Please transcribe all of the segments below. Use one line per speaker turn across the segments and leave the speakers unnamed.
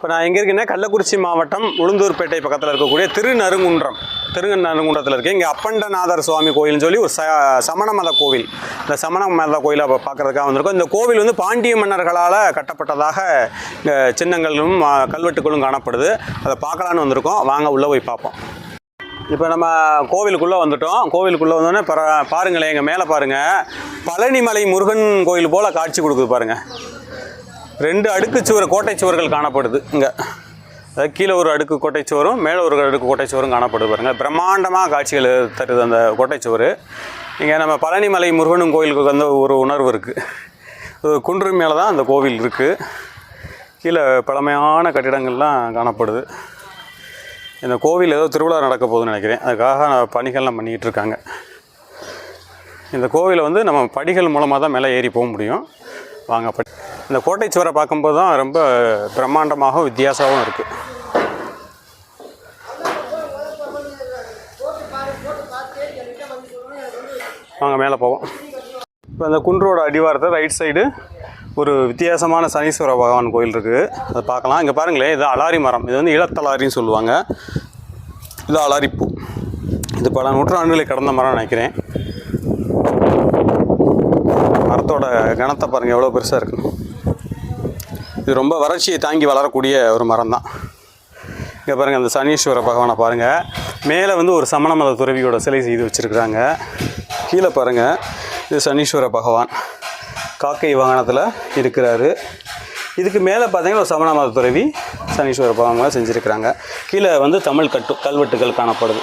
இப்போ நான் எங்கே இருக்கேன்னா கள்ளக்குறிச்சி மாவட்டம் உளுந்தூர்பேட்டை பக்கத்தில் இருக்கக்கூடிய திருநறுங்குன்றம் திருநறுங்குன்றத்தில் இருக்கேன். இங்கே அப்பண்டநாதர் சுவாமி கோயில்னு சொல்லி ஒரு ச சமண மத கோவில். இந்த சமண மத கோயிலை இப்போ பார்க்குறதுக்காக வந்திருக்கோம். இந்த கோவில் வந்து பாண்டிய மன்னர்களால் கட்டப்பட்டதாக சின்னங்களும் கல்வெட்டுகளும் காணப்படுது. அதை பார்க்கலான்னு வந்திருக்கோம். வாங்க உள்ளே போய் பார்ப்போம். இப்போ நம்ம கோவிலுக்குள்ளே வந்துட்டோம். கோவிலுக்குள்ளே வந்தோடனே பர பாருங்களேன் எங்கள் மேலே பாருங்கள் பழனிமலை முருகன் கோயில் போல் காட்சி கொடுக்குது பாருங்கள் ரெண்டு அடுக்கு சுவர் கோட்டை சுவர்கள் காணப்படுது. இங்கே. அதாவது கீழே ஒரு அடுக்கு கோட்டை சுவரும் மேலே ஒரு அடுக்கு கோட்டை சுவரும் காணப்படுது பாருங்கள் பிரம்மாண்டமாக காட்சிகள் தருது அந்த கோட்டை சுவர். இங்கே நம்ம பழனிமலை முருகனும் கோயிலுக்கு வந்து ஒரு உணர்வு இருக்குது ஒரு குன்று மேலே தான் அந்த கோவில் இருக்குது கீழே பழமையான கட்டிடங்கள்லாம் காணப்படுது. இந்த கோவில் ஏதோ திருவிழா நடக்க போகுதுன்னு நினைக்கிறேன். அதுக்காக பணிகள்லாம் பண்ணிக்கிட்டு இருக்காங்க. இந்த கோவிலை வந்து நம்ம படிகள் மூலமாக தான் மேலே ஏறி போக முடியும். வாங்க படி இந்த கோட்டை சுவரை பார்க்கும்போது தான் ரொம்ப பிரம்மாண்டமாகவும் வித்தியாசமாகவும் இருக்குது வாங்க மேலே போவோம். இப்போ இந்த குன்றோட அடிவாரத்தை ரைட் சைடு ஒரு வித்தியாசமான சனீஸ்வர பகவான் கோயில் இருக்குது அதை பார்க்கலாம். இங்கே பாருங்களேன் இது அலாரி மரம். இது வந்து இளத்தலாரின்னு சொல்லுவாங்க. இது அலாரிப்பூ. இது பல நூற்றாண்டுகளை கடந்த மரம் நினைக்கிறேன். மரத்தோட கனத்தை பாருங்கள் எவ்வளோ பெருசாக இருக்கு. இது ரொம்ப வறட்சியை தாங்கி வளரக்கூடிய ஒரு மரம் தான். இங்கே பாருங்கள் அந்த சனீஸ்வர பகவானை பாருங்கள் மேலே வந்து ஒரு சமண மத துறவியோட சிலை செய்து வச்சுருக்குறாங்க. கீழே பாருங்கள் இது சனீஸ்வர பகவான். காக்கை வாகனத்தில் இருக்கிறாரு. இதுக்கு மேலே பார்த்தீங்கன்னா ஒரு சமண மத துறவி சனீஸ்வர பகவான் செஞ்சுருக்கிறாங்க. கீழே வந்து தமிழ் கட்டு கல்வெட்டுகள் காணப்படுது.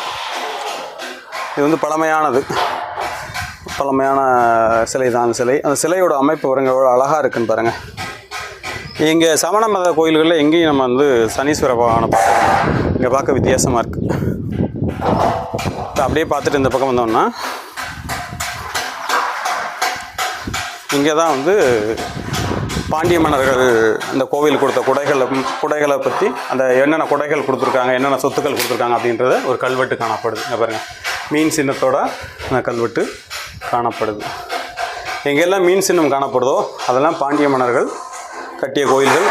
இது வந்து பழமையானது. பழமையான சிலை தான் அந்த சிலை. அந்த சிலையோட அமைப்பு பாருங்க எவ்வளோ அழகாக இருக்குன்னு பாருங்கள் இங்கே சமண மத கோயில்களில் எங்கேயும் நம்ம வந்து சனீஸ்வர பகவானை பார்க்கணும் இங்கே பார்க்க வித்தியாசமாக இருக்குது அப்படியே பார்த்துட்டு இந்த பக்கம் வந்தோம்னா இங்கே தான் வந்து பாண்டிய மன்னர்கள் இந்த கோவில் கொடுத்த குடைகளை குடைகளை பற்றி அந்த என்னென்ன குடைகள் கொடுத்துருக்காங்க என்னென்ன சொத்துக்கள் கொடுத்துருக்காங்க அப்படின்றத ஒரு கல்வெட்டு காணப்படுது. இங்கே பாருங்கள் மீன் சின்னத்தோட அந்த கல்வெட்டு. காணப்படுது. எங்கெல்லாம் மீன் சின்னம் காணப்படுதோ அதெல்லாம் பாண்டிய மன்னர்கள் கட்டிய கோயில்கள்.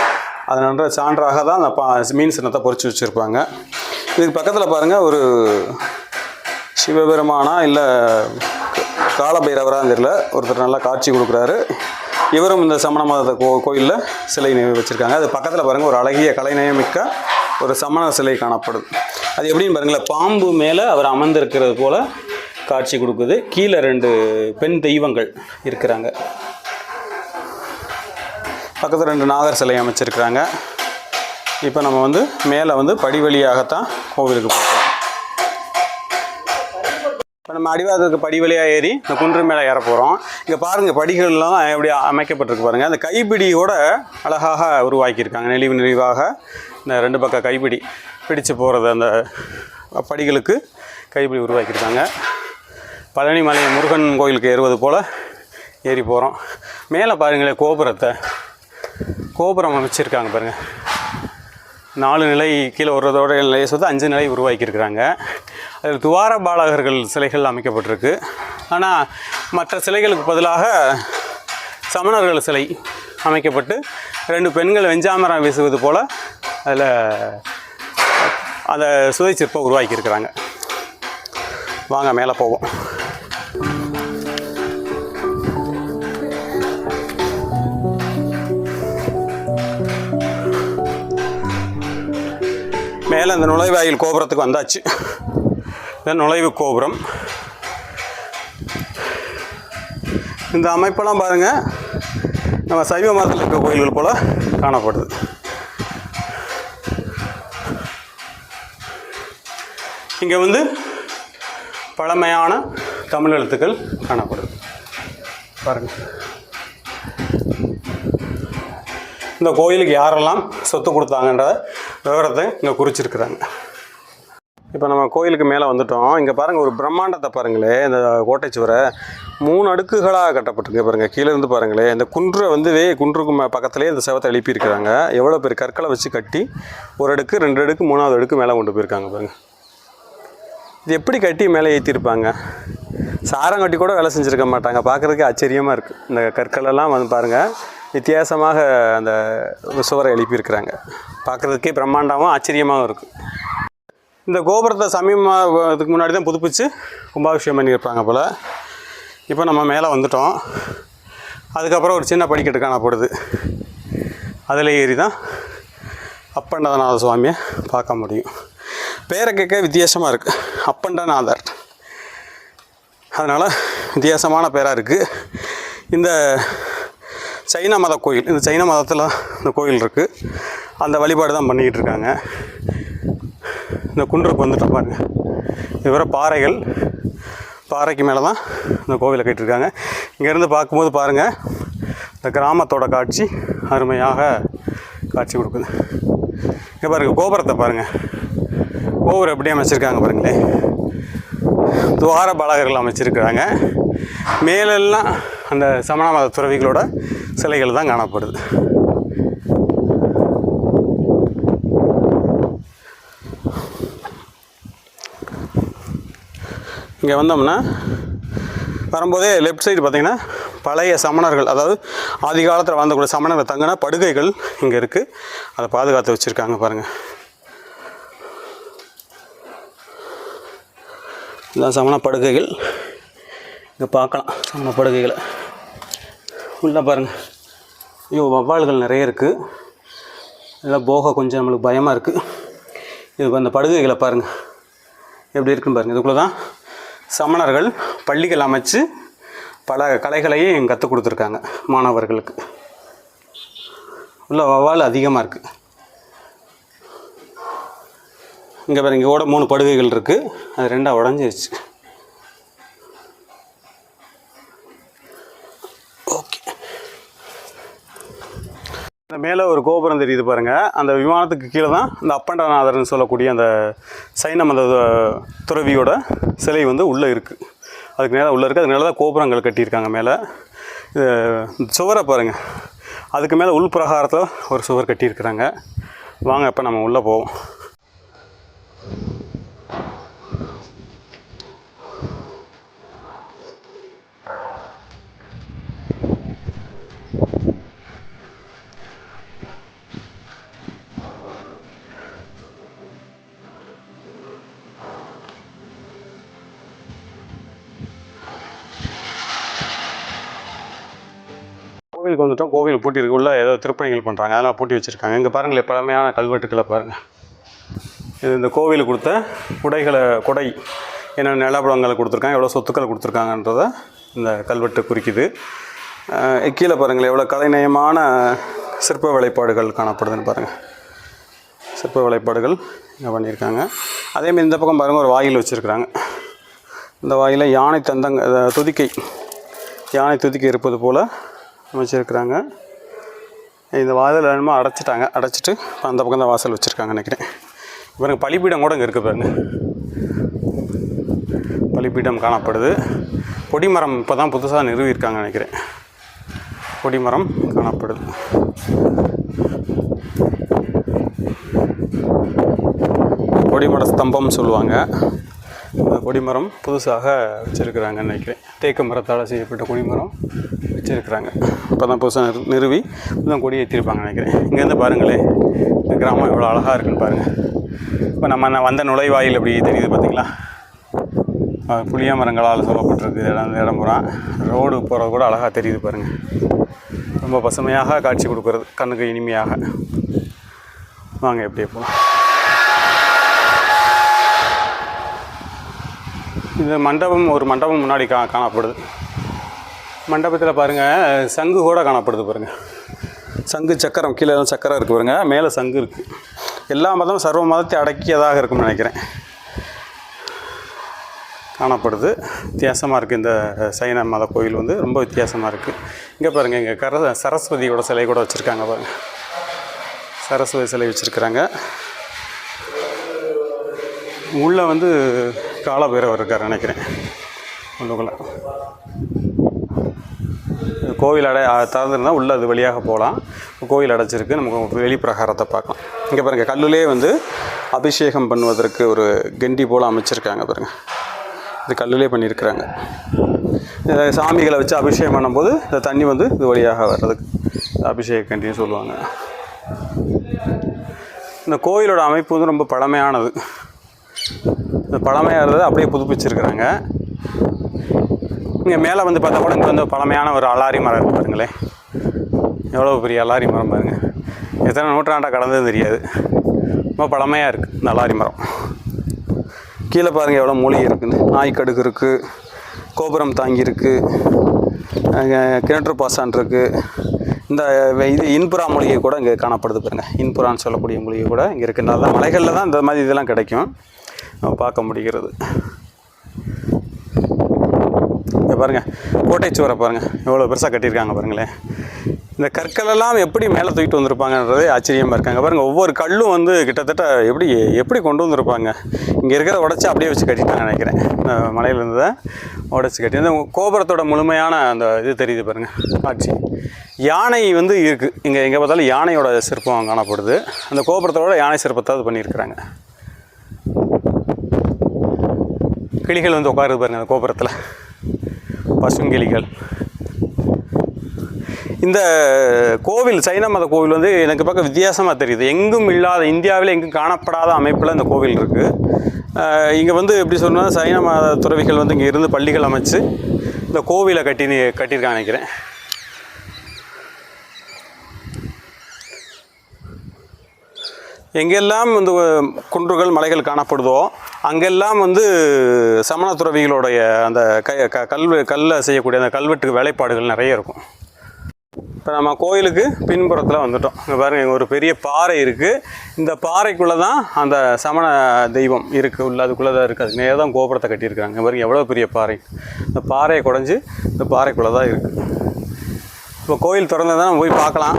அதனன்ற சான்றாக தான் அந்த பா மீன் சின்னத்தை பொறிச்சு வச்சுருப்பாங்க. இதுக்கு பக்கத்தில் பாருங்கள் ஒரு சிவபெருமானா இல்லை காலபைரவரான்னு தெரியல ஒருத்தர் நல்லா காட்சி கொடுக்குறாரு. இவரும் இந்த சமண மத கோ கோயிலில் சிலை வச்சுருக்காங்க. அது பக்கத்தில் பாருங்கள் ஒரு அழகிய கலைநயமிக்க ஒரு சமண சிலை காணப்படுது. அது எப்படின்னு பாருங்களேன் பாம்பு மேலே அவர் அமர்ந்திருக்கிறது போல் காட்சி கொடுக்குது. கீழே ரெண்டு பெண் தெய்வங்கள் இருக்கிறாங்க. பக்கத்தில் ரெண்டு நாகர் சிலை அமைச்சிருக்கிறாங்க. இப்போ நம்ம வந்து மேலே வந்து படி வழியாகத்தான் கோவிலுக்கு போகிறோம் இப்போ நம்ம அடிவாரத்துக்கு படி வழியாக ஏறி இந்த குன்று மேலே ஏற போகிறோம் இங்கே பாருங்கள் படிகள்லாம் எப்படி அமைக்கப்பட்டிருக்கு பாருங்கள் அந்த கைப்பிடியோட அழகாக உருவாக்கியிருக்காங்க. நெளிவு நெளிவாக இந்த ரெண்டு பக்கம் கைப்பிடி பிடிச்சு போகிறது அந்த படிகளுக்கு கைப்பிடி உருவாக்கியிருக்காங்க. பழனிமலை முருகன் கோயிலுக்கு ஏறுவது போல் ஏறி போகிறோம் மேலே பாருங்களேன் கோபுரத்தை. கோபுரம் அமைச்சிருக்காங்க பாருங்கள் நாலு நிலை கீழே வர்றதோட நிலையை சொல்லி அஞ்சு நிலை உருவாக்கியிருக்கிறாங்க. அதில் துவார பாலகர்கள் சிலைகள் அமைக்கப்பட்டிருக்கு. ஆனால் மற்ற சிலைகளுக்கு பதிலாக சமணர்கள் சிலை அமைக்கப்பட்டு ரெண்டு பெண்கள் வெஞ்சாமரம் வீசுவது போல் அதில் அந்த சுதை சிற்பம் உருவாக்கியிருக்கிறாங்க. வாங்க மேலே போவோம். மேலே அந்த நுழைவாயில் கோபுரத்துக்கு வந்தாச்சு. இந்த நுழைவு கோபுரம். இந்த அமைப்பெல்லாம் பாருங்கள் நம்ம சைவ மதத்தில் இருக்க கோயில்கள் போல் காணப்படுது. இங்கே வந்து பழமையான தமிழ் எழுத்துக்கள் காணப்படுது. பாருங்கள் இந்த கோயிலுக்கு யாரெல்லாம் சொத்து கொடுத்தாங்கன்றதை விவரத்தை இங்கே குறிச்சிருக்கிறாங்க. இப்போ நம்ம கோயிலுக்கு மேலே வந்துட்டோம். இங்கே பாருங்கள் ஒரு பிரம்மாண்டத்தை பாருங்களேன் இந்த கோட்டை சுவரை. மூணு அடுக்குகளாக கட்டப்பட்டிருக்கு பாருங்கள் கீழே இருந்து இந்த குன்றை வந்து வே குன்றுக்கு ம- பக்கத்துலேயே இந்த செவத்தை எழுப்பியிருக்கிறாங்க. எவ்வளோ பேர் கற்களை வச்சு கட்டி ஒரு அடுக்கு ரெண்டு அடுக்கு மூணாவது அடுக்கு மேலே கொண்டு போயிருக்காங்க பாருங்கள் இது எப்படி கட்டி மேலே ஏற்றிருப்பாங்க சாரம் கட்டி கூட வேலை செஞ்சுருக்க மாட்டாங்க. பார்க்குறதுக்கு ஆச்சரியமாக இருக்குது இந்த கற்களெல்லாம் வந்து பாருங்கள் வித்தியாசமாக அந்த சுவரை எழுப்பியிருக்கிறாங்க. பார்க்குறதுக்கே பிரம்மாண்டமாகவும் ஆச்சரியமாகவும் இருக்குது இந்த கோபுரத்தை சமீபமாக இதுக்கு முன்னாடி தான் புதுப்பிச்சு கும்பாபிஷேகம் பண்ணியிருப்பாங்க போல். இப்போ நம்ம மேலே வந்துட்டோம். அதுக்கப்புறம் ஒரு சின்ன படிக்கட்டு காணப்படுது. அதில் ஏறி தான் அப்பண்டநாத சுவாமியை பார்க்க முடியும். பேரை கேட்க வித்தியாசமாக இருக்குது அப்பண்டநாதர். அதனால் வித்தியாசமான பேராக இருக்குது இந்த சைன மத கோயில் இந்த சைன மதத்தில் இந்த கோயில் இருக்குது அந்த வழிபாடு தான் பண்ணிக்கிட்டு இருக்காங்க. இந்த குன்றுக்கு வந்துட்டு பாருங்க. இதுவரை பாறைகள். பாறைக்கு மேலே தான் இந்த கோவிலை கட்டியிருக்காங்க. இங்கேருந்து பார்க்கும்போது பாருங்கள் இந்த கிராமத்தோட காட்சி அருமையாக காட்சி கொடுக்குது. இங்கே பாருங்கள் கோபுரத்தை பாருங்கள் கோபுரம் எப்படி அமைச்சிருக்காங்க பாருங்களேன் துவார பாலகர்கள் அமைச்சிருக்கிறாங்க. மேலெல்லாம் அந்த சமண மத துறவிகளோட சிலைகள் தான் காணப்படுது. இங்கே வந்தோம்னா வரும்போதே லெஃப்ட் சைடு பார்த்திங்கன்னா பழைய சமணர்கள் அதாவது ஆதி காலத்தில் வாழ்ந்தக்கூடிய சமணர்கள் தங்கின படுகைகள் இங்கே இருக்குது அதை பாதுகாத்து வச்சுருக்காங்க பாருங்கள் இதான் சமண படுகைகள். இங்கே பார்க்கலாம் நம்ம படுகைகளை. உள்ளே பாருங்கள் ஐயோ வவ்வால்கள் நிறைய இருக்குது இதெல்லாம் போக கொஞ்சம் நம்மளுக்கு பயமாக இருக்குது இது அந்த படுகைகளை பாருங்கள் எப்படி இருக்குன்னு பாருங்கள் இதுக்குள்ளே தான் சமணர்கள் பள்ளிகள் அமைச்சு பல கலைகளையும் கற்றுக் கொடுத்துருக்காங்க மாணவர்களுக்கு. உள்ள வவ்வால் அதிகமாக இருக்குது இங்கே பாருங்க இங்கே கூட மூணு படுகைகள் இருக்குது அது ரெண்டாக உடஞ்சிருச்சு. மேலே ஒரு கோபுரம் தெரியுது பாருங்கள் அந்த விமானத்துக்கு கீழே தான் இந்த அப்பண்டநாதர்னு சொல்லக்கூடிய அந்த சைன அந்த துறவியோட சிலை வந்து உள்ளே இருக்குது அதுக்கு மேலே உள்ளே இருக்குது அதுக்கு மேலே தான் கோபுரங்கள் கட்டியிருக்காங்க மேலே. இது சுவரை பாருங்கள் அதுக்கு மேலே உள்பிரகாரத்தில் ஒரு சுவர் கட்டியிருக்கிறாங்க. வாங்க இப்போ நம்ம உள்ளே போவோம். கோவிலுக்கு வந்துட்டோம். கோவில் பூட்டி இருக்கு. உள்ள ஏதோ திருப்பணிகள் பண்ணுறாங்க அதெல்லாம் பூட்டி வச்சுருக்காங்க. இங்கே பாருங்களே பழமையான கல்வெட்டுக்களை பாருங்கள் இது இந்த கோவிலுக்கு கொடுத்த குடைகளை குடை என்னென்ன நிலப்படங்களை கொடுத்துருக்காங்க எவ்வளோ சொத்துக்களை கொடுத்துருக்காங்கன்றத இந்த கல்வெட்டு குறிக்குது. கீழே பாருங்களேன் எவ்வளோ கலைநயமான சிற்ப வேலைப்பாடுகள் காணப்படுதுன்னு பாருங்கள் சிற்ப வேலைப்பாடுகள் இங்கே பண்ணியிருக்காங்க. அதேமாதிரி இந்த பக்கம் பாருங்கள் ஒரு வாயில் வச்சுருக்குறாங்க. இந்த வாயில் யானை தந்தங்க துதிக்கை யானை துதிக்கை இருப்பது போல் அமைச்சிருக்கிறாங்க. இந்த வாசல் என்னமோ அடைச்சிட்டாங்க. அடைச்சிட்டு இப்போ அந்த பக்கம் தான் வாசல் வச்சுருக்காங்க நினைக்கிறேன். பாருங்க பலிபீடம் கூட இங்கே இருக்குது பாருங்கள் பலிபீடம் காணப்படுது. கொடிமரம் இப்போ தான் புதுசாக நிறுவியிருக்காங்க நினைக்கிறேன். கொடிமரம் காணப்படுது. கொடிமர ஸ்தம்பம் சொல்லுவாங்க. கொடிமரம் புதுசாக வச்சுருக்குறாங்கன்னு நினைக்கிறேன். தேக்கு மரத்தால் செய்யப்பட்ட கொடிமரம் வச்சுருக்குறாங்க. இப்போ தான் புதுசாக நிறு நிறுவி தான் கொடி ஏற்றிருப்பாங்க நினைக்கிறேன். இங்கேருந்து பாருங்களேன் இந்த கிராமம் எவ்வளோ அழகாக இருக்குன்னு பாருங்கள் இப்போ நம்ம வந்த நுழைவாயில் அப்படி தெரியுது பார்த்தீங்களா புளிய மரங்களால் சொல்லப்பட்டிருக்கு இடம் அந்த இடம் பூரா. ரோடு போகிறது கூட அழகாக தெரியுது பாருங்கள் ரொம்ப பசுமையாக காட்சி கொடுக்குறது கண்ணுக்கு இனிமையாக. வாங்க எப்படியே போகலாம் இந்த மண்டபம் ஒரு மண்டபம் முன்னாடி கா காணப்படுது. மண்டபத்தில் பாருங்கள் சங்கு கூட காணப்படுது பாருங்கள் சங்கு சக்கரம் கீழே தான் சக்கரம் இருக்குது பாருங்கள் மேலே சங்கு இருக்குது எல்லா மதமும் சர்வ மதத்தை அடக்கியதாக இருக்கும்னு நினைக்கிறேன். காணப்படுது. வித்தியாசமாக இருக்குது இந்த சைன மத கோயில் வந்து ரொம்ப வித்தியாசமாக இருக்குது இங்கே பாருங்கள் இங்கே கர சரஸ்வதியோட சிலை கூட வச்சுருக்காங்க பாருங்கள் சரஸ்வதி சிலை வச்சுருக்குறாங்க. உள்ளே வந்து காலபைரவர் இருக்கார் நினைக்கிறேன். உள்ளுக்குள்ளே. கோவில் அடை திறந்துருந்தால் உள்ளே அது வழியாக போகலாம். கோவில் அடைச்சிருக்கு. நமக்கு வெளிப்பிரகாரத்தை பார்க்கலாம். இங்கே பாருங்கள் கல்லுலே வந்து அபிஷேகம் பண்ணுவதற்கு ஒரு கெண்டி போல் அமைச்சிருக்காங்க பாருங்கள் இது கல்லுலே பண்ணியிருக்கிறாங்க. இந்த சாமிகளை வச்சு அபிஷேகம் பண்ணும்போது இந்த தண்ணி வந்து இது வழியாக வர்றதுக்கு அபிஷேக கண்டின்னு சொல்லுவாங்க. இந்த கோயிலோட அமைப்பு வந்து ரொம்ப பழமையானது. இந்த பழமையாக இருந்தது அப்படியே புதுப்பிச்சிருக்கிறாங்க. இங்கே மேலே வந்து பார்த்தா கூட இங்கே வந்து பழமையான ஒரு அலாரி மரம் இருக்குது பாருங்களேன். எவ்வளோ பெரிய அலாரி மரம் பாருங்கள் எத்தனை நூற்றாண்டாக கடந்தது தெரியாது. ரொம்ப பழமையாக இருக்குது இந்த அலாரி மரம். கீழே பாருங்கள் எவ்வளோ மூலிகை இருக்குன்னு. நாய்க்கடுகு இருக்குது கோபுரம் தாங்கி இருக்குது கிணற்று பாசான் இருக்குது இந்த இது இன்புறா மூலிகை கூட இங்கே காணப்படுது பாருங்கள் இன்புறான்னு சொல்லக்கூடிய மூலிகை கூட இங்கே இருக்குது நல்லா மலைகளில் தான் இந்த மாதிரி இதெல்லாம் கிடைக்கும். பார்க்க முடிகிறது. இங்கே பாருங்கள் கோட்டை சுவரை பாருங்கள் எவ்வளோ பெருசாக கட்டியிருக்காங்க பாருங்களேன் இந்த கற்களெல்லாம் எப்படி மேலே தூக்கிட்டு வந்திருப்பாங்கன்றதே ஆச்சரியமாக இருக்காங்க பாருங்கள் ஒவ்வொரு கல்லும் வந்து கிட்டத்தட்ட எப்படி எப்படி கொண்டு வந்திருப்பாங்க. இங்கே இருக்கிற உடச்சி அப்படியே வச்சு கட்டிட்டாங்க நினைக்கிறேன். இந்த மலையிலேருந்து தான் உடச்சி கட்டி. இந்த கோபுரத்தோட முழுமையான அந்த இது தெரியுது பாருங்கள் காட்சி. யானை வந்து இருக்குது இங்கே எங்கே பார்த்தாலும் யானையோட சிற்பம் காணப்படுது. அந்த கோபுரத்தோட யானை சிற்பத்தை அது பண்ணியிருக்கிறாங்க. கிளிகள் வந்து உட்காருது பாருங்க அந்த கோபுரத்தில். பசுங்கிளிகள். இந்த கோவில் சைன மத கோவில் வந்து எனக்கு பார்க்க வித்தியாசமாக தெரியுது. எங்கும் இல்லாத இந்தியாவில் எங்கும் காணப்படாத அமைப்பில் இந்த கோவில் இருக்குது இங்கே வந்து எப்படி சொன்னால் சைன மத துறவிகள் வந்து இங்கே இருந்து பள்ளிகள் அமைச்சு இந்த கோவிலை கட்டி கட்டியிருக்காங்க நினைக்கிறேன். எங்கெல்லாம் வந்து குன்றுகள் மலைகள் காணப்படுதோ அங்கெல்லாம் வந்து சமண துறவிகளுடைய அந்த க க கல்வெ கல்லை செய்யக்கூடிய அந்த கல்வெட்டு வேலைப்பாடுகள் நிறைய இருக்கும். இப்போ நம்ம கோயிலுக்கு பின்புறத்தில் வந்துட்டோம். இங்கே பாருங்கள் இங்கே ஒரு பெரிய பாறை இருக்குது இந்த பாறைக்குள்ளே தான் அந்த சமண தெய்வம் இருக்குது உள்ள அதுக்குள்ளே தான் இருக்குது அது நேரம் தான் கோபுரத்தை கட்டியிருக்காங்க இங்க பாருங்க எவ்வளோ பெரிய பாறை. இந்த பாறையை குடஞ்சி இந்த பாறைக்குள்ளே தான் இருக்குது இப்போ கோயில் திறந்ததான் நம்ம போய் பார்க்கலாம்.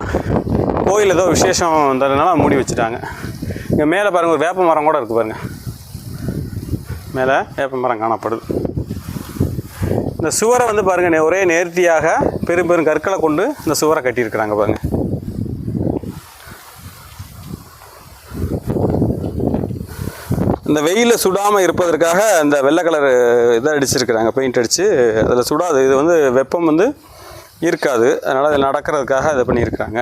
கோயில் ஏதோ விசேஷம் வந்ததுனால மூடி வச்சுட்டாங்க. இங்கே மேலே பாருங்கள் ஒரு வேப்ப மரம் கூட இருக்குது பாருங்கள் மேலே வேப்ப மரம் காணப்படுது. இந்த சுவரை வந்து பாருங்கள் ஒரே நேர்த்தியாக பெரும் பெரும் கற்களை கொண்டு இந்த சுவரை கட்டியிருக்கிறாங்க பாருங்கள் இந்த வெயிலில் சுடாமல் இருப்பதற்காக இந்த வெள்ளை கலர் இதை அடிச்சிருக்கிறாங்க பெயிண்ட் அடித்து அதில் சுடாது இது வந்து வெப்பம் வந்து இருக்காது. அதனால் அதில் நடக்கிறதுக்காக இதை பண்ணியிருக்கிறாங்க.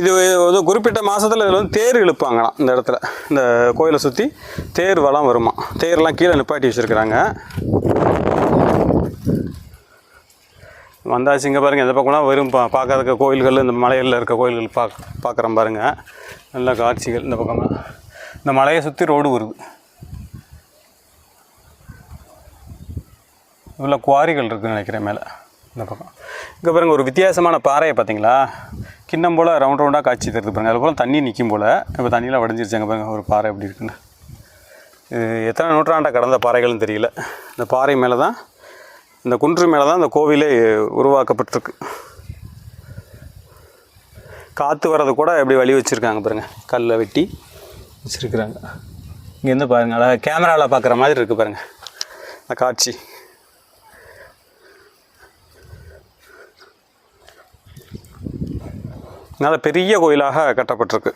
இது வந்து குறிப்பிட்ட மாதத்தில் இதில் வந்து தேர் இழுப்பாங்களாம் இந்த இடத்துல. இந்த கோயிலை சுற்றி தேர் வளம் வருமா. தேர்லாம் கீழே நிப்பாட்டி வச்சுருக்குறாங்க. வந்தாச்சு இங்கே பாருங்கள் இந்த பக்கம்லாம் வெறும் பா பார்க்கறதுக்கு கோயில்கள் இந்த மலைகளில் இருக்க கோயில்கள் பா பார்க்குறோம் பாருங்கள் நல்ல காட்சிகள் இந்த பக்கம்லாம். இந்த மலையை சுற்றி ரோடு வருது. இவ்வளோ குவாரிகள் இருக்குதுன்னு நினைக்கிறேன் மேலே. இந்த பக்கம். இங்கே பாருங்கள் ஒரு வித்தியாசமான பாறையை பார்த்தீங்களா? கிண்ணம் போல் ரவுண்ட் ரவுண்டாக காட்சி தருது பாருங்கள் அது போல் தண்ணி நிற்கும் போல். இப்போ தண்ணியெலாம் வடைஞ்சிருச்சாங்க பாருங்கள் ஒரு பாறை எப்படி இருக்குன்னு. இது எத்தனை நூற்றாண்டை கடந்த பாறைகள்னு தெரியல. இந்த பாறை மேலே தான் இந்த குன்று மேலே தான் இந்த கோவிலே உருவாக்கப்பட்டிருக்கு. காற்று வர்றது கூட எப்படி வழி வச்சுருக்காங்க பாருங்கள் கல்லை வெட்டி வச்சுருக்குறாங்க. இங்கேருந்து பாருங்கள் அழகாக கேமராவில் பார்க்குற மாதிரி இருக்குது பாருங்கள் அந்த காட்சி. நல்ல பெரிய கோயிலாக கட்டப்பட்டிருக்கு.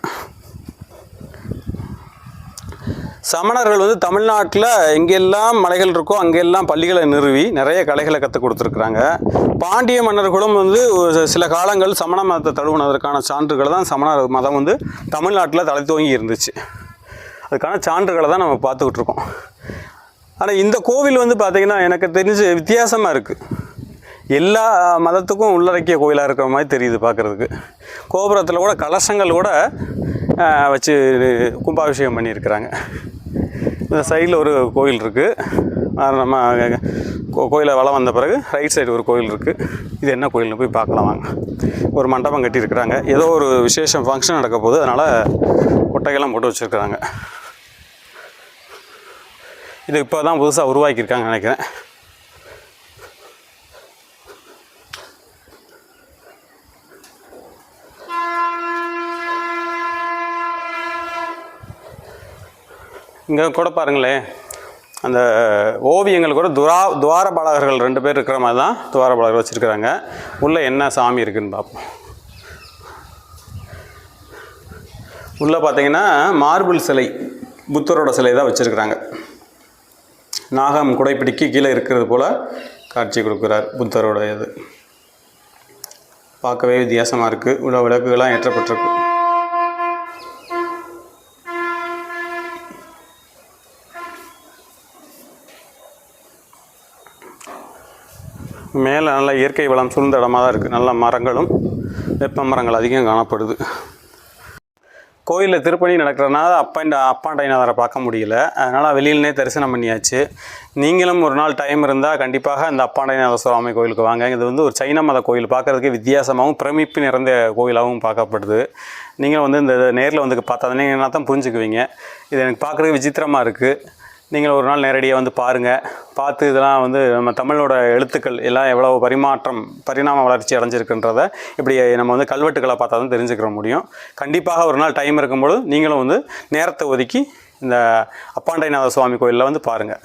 சமணர்கள் வந்து தமிழ்நாட்டில் எங்கெல்லாம் மலைகள் இருக்கோ அங்கெல்லாம் பள்ளிகளை நிறுவி நிறைய கலைகளை கற்றுக் கொடுத்துருக்குறாங்க. பாண்டிய மன்னர்களும் வந்து ஒரு சில காலங்கள் சமண மதத்தை தழுவுனதற்கான சான்றுகள் தான் சமண மதம் வந்து தமிழ்நாட்டில் தலை தோங்கி இருந்துச்சு. அதுக்கான சான்றுகளை தான் நம்ம பார்த்துக்கிட்டு இருக்கோம். ஆனால் இந்த கோவில் வந்து பார்த்திங்கன்னா எனக்கு தெரிஞ்சு வித்தியாசமாக இருக்குது எல்லா மதத்துக்கும் உள்ளடக்கிய கோயிலாக இருக்கிற மாதிரி தெரியுது பார்க்குறதுக்கு. கோபுரத்தில் கூட கலசங்கள் கூட வச்சு கும்பாபிஷேகம் பண்ணியிருக்கிறாங்க. இந்த சைடில் ஒரு கோயில் இருக்குது நம்ம கோ- கோயிலை வளம் வந்த பிறகு ரைட் சைடு ஒரு கோயில் இருக்குது இது என்ன கோயில்னு போய் பார்க்கலாம் வாங்க. ஒரு மண்டபம் கட்டியிருக்கிறாங்க. ஏதோ ஒரு விசேஷம் ஃபங்க்ஷன் நடக்க போகுது. அதனால் கொட்டைகள்லாம் போட்டு வச்சுருக்குறாங்க. இது இப்போ தான் புதுசாக உருவாக்கியிருக்காங்கன்னு நினைக்கிறேன். இங்கே கூட பாருங்களேன் அந்த ஓவியங்கள் கூட துரா துவாரபாலகர்கள் ரெண்டு பேர் இருக்கிற மாதிரி தான் துவாரபாலகர் வச்சுருக்குறாங்க. உள்ளே என்ன சாமி இருக்குன்னு பார்ப்போம். உள்ளே பார்த்தீங்கன்னா மார்பிள் சிலை புத்தரோட சிலை தான் வச்சுருக்குறாங்க. நாகம் குடைப்பிடிக்கு கீழே இருக்கிறது போல் காட்சி கொடுக்குறார் புத்தரோட இது. பார்க்கவே வித்தியாசமாக இருக்குது உள்ள விளக்குகள்லாம் ஏற்றப்பட்டிருக்கு. மேலே நல்ல இயற்கை வளம் சூழ்ந்த இடமாக தான் இருக்குது நல்ல மரங்களும் வெப்ப மரங்கள் அதிகம் காணப்படுது. கோயிலில் திருப்பணி நடக்கிறனால அப்பண்ட அப்பாண்டைநாதரை பார்க்க முடியல. அதனால் வெளியிலனே தரிசனம் பண்ணியாச்சு. நீங்களும் ஒரு நாள் டைம் இருந்தால் கண்டிப்பாக அந்த அப்பாண்டைநாத சுவாமி கோயிலுக்கு வாங்க. இது வந்து ஒரு சைன மத கோயில். பார்க்குறதுக்கு வித்தியாசமாகவும் பிரமிப்பு நிறைந்த கோயிலாகவும் பார்க்கப்படுது. நீங்கள் வந்து இந்த நேரில் வந்து பார்த்தா நீங்கள் தான் புரிஞ்சுக்குவீங்க. இது எனக்கு பார்க்குறதுக்கு விசித்திரமாக இருக்குது நீங்கள் ஒரு நாள் நேரடியாக வந்து பாருங்கள் பார்த்து இதெல்லாம் வந்து நம்ம தமிழோட எழுத்துக்கள் எல்லாம் எவ்வளோ பரிமாற்றம் பரிணாம வளர்ச்சி அடைஞ்சிருக்குன்றத இப்படி நம்ம வந்து கல்வெட்டுக்களை பார்த்தா தான் தெரிஞ்சுக்கிற முடியும். கண்டிப்பாக ஒரு நாள் டைம் இருக்கும்பொழுது நீங்களும் வந்து நேரத்தை ஒதுக்கி இந்த அப்பாண்டைநாத சுவாமி கோயிலில் வந்து பாருங்கள்